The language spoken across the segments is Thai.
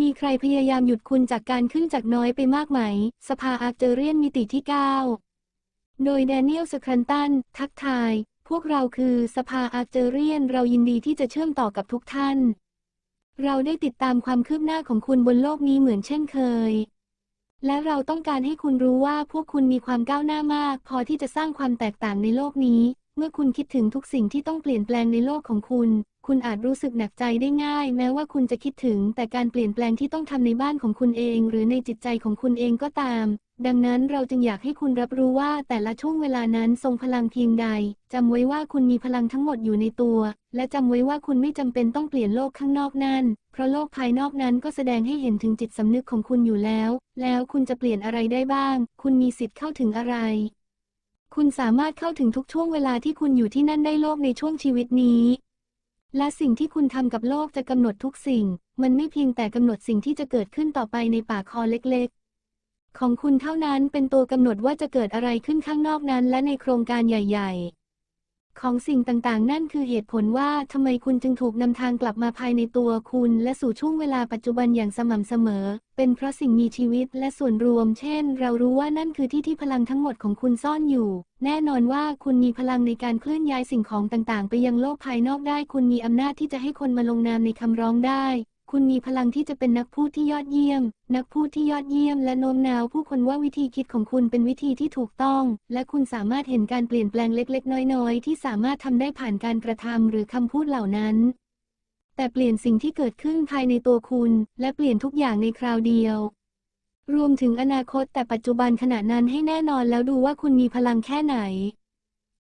มีใครพยายามหยุดคุณจากการขึ้นจากน้อยไปมากไหม สภาอาร์เจเรียนมิติที่ 9 โดยแดเนียลสครันตัน ทักทาย พวกเราคือสภาอาร์เจเรียน เรายินดีที่จะเชื่อมต่อกับทุกท่าน เราได้ติดตามความคืบหน้าของคุณบนโลกนี้เหมือนเช่นเคย และเราต้องการให้คุณรู้ว่าพวกคุณมีความก้าวหน้ามาก พอที่จะสร้างความแตกต่างในโลกนี้ เมื่อคุณคิดถึงทุกสิ่งที่ต้องเปลี่ยนแปลงในโลกของคุณ คุณอาจรู้สึกหนักใจได้ง่าย แม้ว่าคุณจะคิดถึง แต่การเปลี่ยนแปลงที่ต้องทำในบ้านของคุณเอง หรือในจิตใจของคุณเองก็ตาม ดังนั้นเราจึงอยากให้คุณรับรู้ว่าแต่ละช่วงเวลานั้นทรงพลังเพียงใดจำไว้ว่าคุณมีพลังทั้งหมดอยู่ในตัว และจำไว้ว่าคุณไม่จำเป็นต้องเปลี่ยนโลกข้างนอกนั่น เพราะโลกภายนอกนั้นก็แสดงให้เห็นถึงจิตสำนึกของคุณอยู่แล้ว แล้วคุณจะเปลี่ยนอะไรได้บ้าง คุณมีสิทธิ์เข้าถึงอะไรคุณสามารถเข้าถึงทุกช่วงเวลาที่คุณอยู่ที่นั่นได้โลกในช่วงชีวิตนี้ และสิ่งที่คุณทำกับโลกจะกำหนดทุกสิ่ง มันไม่เพียงแต่กำหนดสิ่งที่จะเกิดขึ้นต่อไปในป่าคอเล็กๆ ของคุณเท่านั้นเป็นตัวกำหนดว่าจะเกิดอะไรขึ้นข้างนอกนั้นและในโครงการใหญ่ ๆ ของสิ่งต่างๆ นั่นคือเหตุผลว่าทำไมคุณจึงถูกนำทางกลับมาภายในตัวคุณและสู่ช่วงเวลาปัจจุบันอย่างสม่ำเสมอ เป็นเพราะสิ่งมีชีวิตและส่วนรวม เช่น เรารู้ว่านั่นคือที่ที่พลังทั้งหมดของคุณซ่อนอยู่ แน่นอนว่าคุณมีพลังในการเคลื่อนย้ายสิ่งของต่างๆ ไปยังโลกภายนอกได้ คุณมีอำนาจที่จะให้คนมาลงนามในคำร้องได้ คุณมีพลังที่จะเป็นนักพูดที่ยอดเยี่ยม นักพูดที่ยอดเยี่ยม และโน้มน้าวผู้คนว่าวิธีคิดของคุณเป็นวิธีที่ถูกต้อง และคุณสามารถเห็นการเปลี่ยนแปลงเล็ก ๆ น้อย ๆ ที่สามารถทำได้ผ่านการกระทำหรือคำพูดเหล่านั้น แต่เปลี่ยนสิ่งที่เกิดขึ้นภายในตัวคุณ และเปลี่ยนทุกอย่างในคราวเดียว รวมถึงอนาคตแต่ปัจจุบันขณะนั้นให้แน่นอนแล้วดูว่าคุณมีพลังแค่ไหน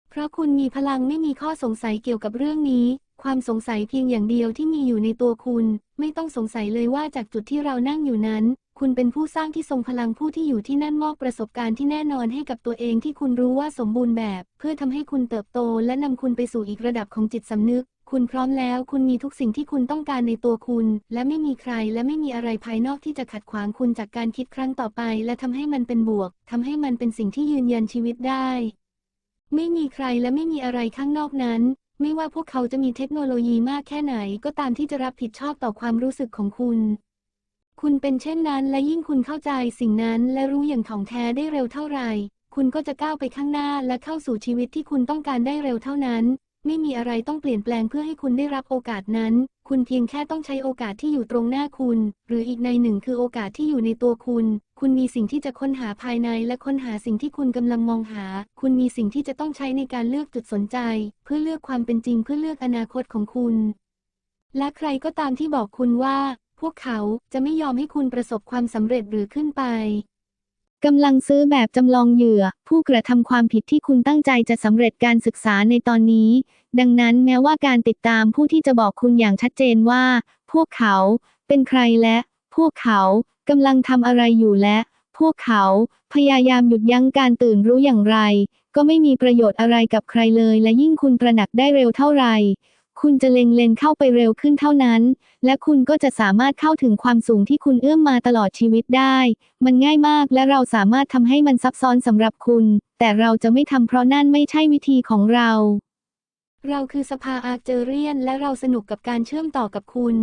เพราะคุณมีพลังไม่มีข้อสงสัยเกี่ยวกับเรื่องนี้ ความสงสัยเพียงอย่างเดียวที่มีอยู่ในตัวคุณ ไม่ต้องสงสัยเลยว่าจากจุดที่เรานั่งอยู่นั้น คุณเป็นผู้สร้างที่ทรงพลังผู้ที่อยู่ที่นั่นมอบประสบการณ์ที่แน่นอนให้กับตัวเองที่คุณรู้ว่าสมบูรณ์แบบ เพื่อทำให้คุณเติบโต และนำคุณไปสู่อีกระดับของจิตสำนึก คุณพร้อมแล้ว คุณมีทุกสิ่งที่คุณต้องการในตัวคุณ และไม่มีใครและไม่มีอะไรภายนอกที่จะขัดขวางคุณจากการคิดครั้งต่อไป และทำให้มันเป็นบวกทำให้มันเป็นสิ่งที่ยืนยันชีวิตได้ไม่มีใครและไม่มีอะไรข้างนอกนั้น ไม่ว่าพวกเขาจะมีเทคโนโลยีมากแค่ไหนก็ตามที่จะรับผิดชอบต่อความรู้สึกของคุณ คุณเป็นเช่นนั้นและยิ่งคุณเข้าใจสิ่งนั้นและรู้อย่างถ่องแท้ได้เร็วเท่าไหร่ คุณก็จะก้าวไปข้างหน้าและเข้าสู่ชีวิตที่คุณต้องการได้เร็วเท่านั้น ไม่มีอะไรต้องเปลี่ยนแปลงเพื่อให้คุณได้รับโอกาสนั้น คุณเพียงแค่ต้องใช้โอกาสที่อยู่ตรงหน้าคุณ หรืออีกในหนึ่งคือโอกาสที่อยู่ในตัวคุณ คุณมีสิ่งที่จะค้นหาภายในและค้นหาสิ่งที่คุณกำลังมองหา คุณมีสิ่งที่จะต้องใช้ในการเลือกจุดสนใจ เพื่อเลือกความเป็นจริงเพื่อเลือกอนาคตของคุณ และใครก็ตามที่บอกคุณว่า พวกเขาจะไม่ยอมให้คุณประสบความสำเร็จหรือขึ้นไปกำลังซื้อแบบจำลองเหยื่อ ผู้กระทำความผิดที่คุณตั้งใจจะสำเร็จการศึกษาในตอนนี้ ดังนั้นแม้ว่าการติดตามผู้ที่จะบอกคุณอย่างชัดเจนว่า พวกเขาเป็นใครและ พวกเขา กำลังทำอะไรอยู่และ พวกเขา พยายามหยุดยั้งการตื่นรู้อย่างไร ก็ไม่มีประโยชน์อะไรกับใครเลย และยิ่งคุณตระหนักได้เร็วเท่าไหร่คุณจะเล็งเลนเข้าไปเร็วขึ้นเท่านั้น และคุณก็จะสามารถเข้าถึงความสูงที่คุณเอื้อมมาตลอดชีวิตได้ มันง่ายมากและเราสามารถทำให้มันซับซ้อนสำหรับคุณ แต่เราจะไม่ทำเพราะนั่นไม่ใช่วิธีของเรา เราคือสภาอาร์เจเรียน และเราสนุกกับการเชื่อมต่อกับคุณ